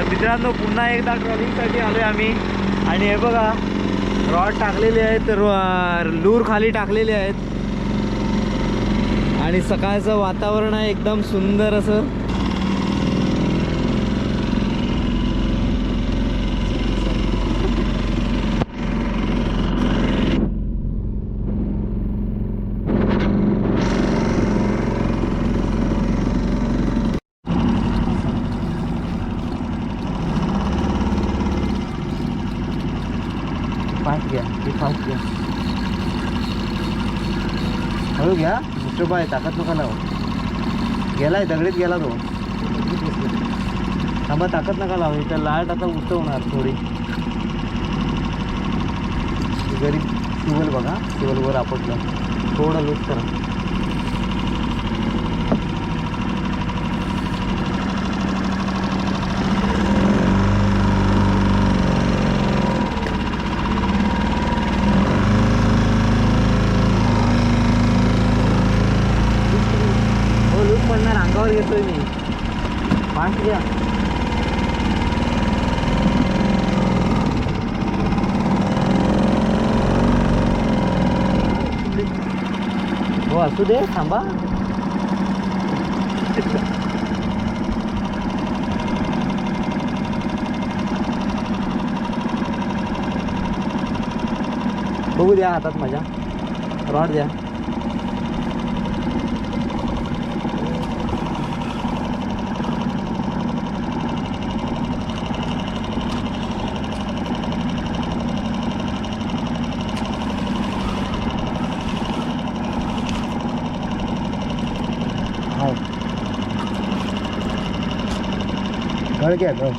तर मित्रांनो पुन्हा एकदा ट्रॉलिंगसाठी आलो आहे आम्ही. आणि हे बघा रॉड टाकलेले आहेत लूर खाली टाकलेले आहेत. आणि सकाळचं वातावरण आहे एकदम सुंदर असं फास्ट घ्या ते फास्ट घ्या हळू घ्या मिस्टर आहे ताकद नका लाव. गेलाय दगडीत गेला तो. थांबा ताकद नका लावू इथं लाट आता होणार थोडी. गरीब शिवल बघा शिवलवर आपटलं. थोडं लूज करा हो लूज येतोय मी. फास्ट घ्या. हो असू दे थांबा. बघू द्या हातात माझ्या. रॉड द्या. गळ घ्या गळ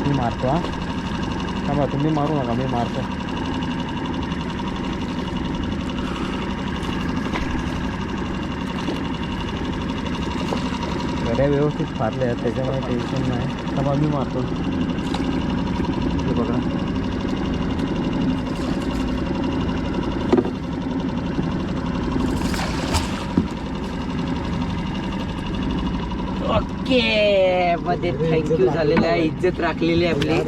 मी मारतो हा थांबा तुम्ही मारू नका मी मारतो गड्या व्यवस्थित फारले आहेत त्याच्यामुळे टेन्शन नाही. थांबा मी मारतो. हे बघा. ओके. मध्ये थँक्यू झालेलं आहे इज्जत राखलेली आहे आपली.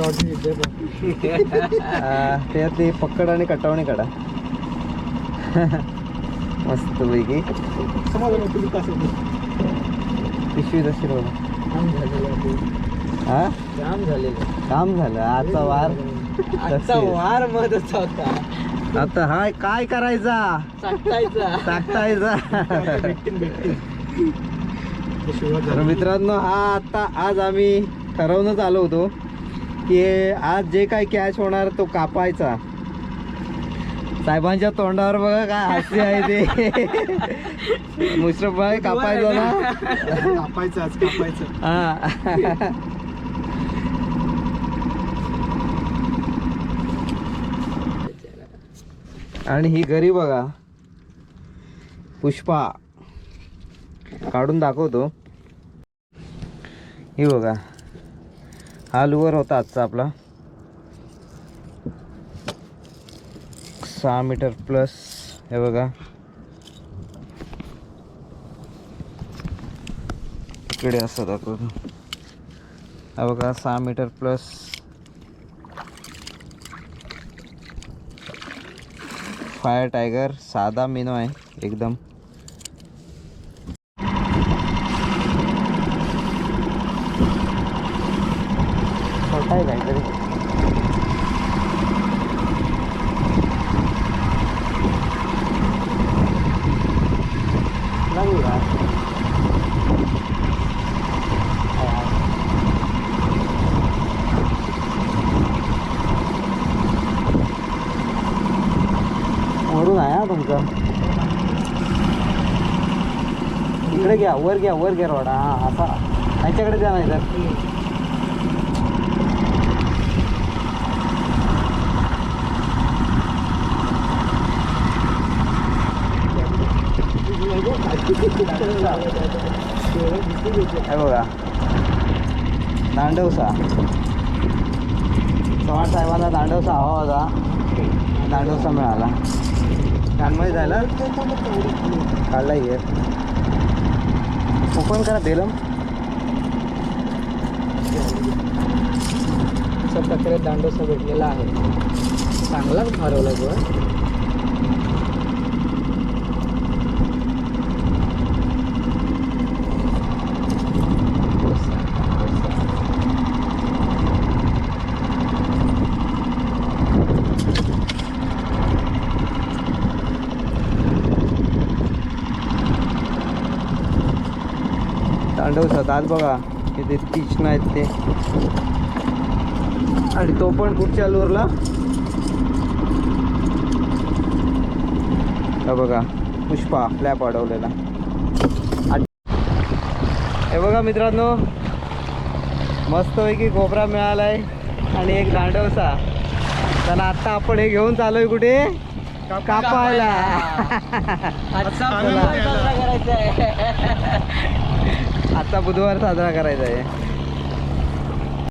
त्यात ते पकड आणि कटावणी काढा. मस्त पैकी. पिशवी तशी बघा हा? काम झालेलं काम झालं आजचा वार. आजचा. वार महत्त्वाचा होता. आता हाय काय करायचा? चाटायचा टाकतायचा तर मित्रांनो हा आता आज आम्ही ठरवूनच आलो होतो की आज जे काय कॅच होणार तो कापायचा. साहेबांच्या तोंडावर बघा काय हास्य आहे ते. मुश्रफ भाई कापायचा ना? कापायचं आज कापायचं. हा. आणि ही घरी बघा. पुष्पा. काढून दाखवतो. हे बघा. हा लुवर होता आजचा आपला. सहा मीटर प्लस हे बघा. इकडे असं दाखवतो. हा बघा सहा मीटर प्लस फायर टायगर साधा मेनो आहे एकदम. आहे काहीतरी लागू का हाय, वरून आहे हा तुमचं. इकडे घ्या वर घ्या वर घ्या रोडा. हा असा. ह्याच्याकडे द्या नाही तर हे बघा. दांडवसा. चव्हाण साहेबांना दांडवसा हवा होता. दांडवसा मिळाला. कानमध्ये जायला? काढला ये ओपन करा बेलम. अशा प्रकारे दांडोसा भेटलेला आहे. चांगलाच हरवला जो दांडवसात आज बघा किती तीक्ष्ण आहेत ते. आणि तो पण पुढच्या लूरला बघा पुष्पा फ्लॅप अडवलेला. हे बघा मित्रांनो मस्तपैकी कोबरा मिळालाय आणि एक दांडवसा. तर आता आपण हे घेऊन चालूय कुठे? कापायला. आजचा बुधवार साजरा करायचा आहे.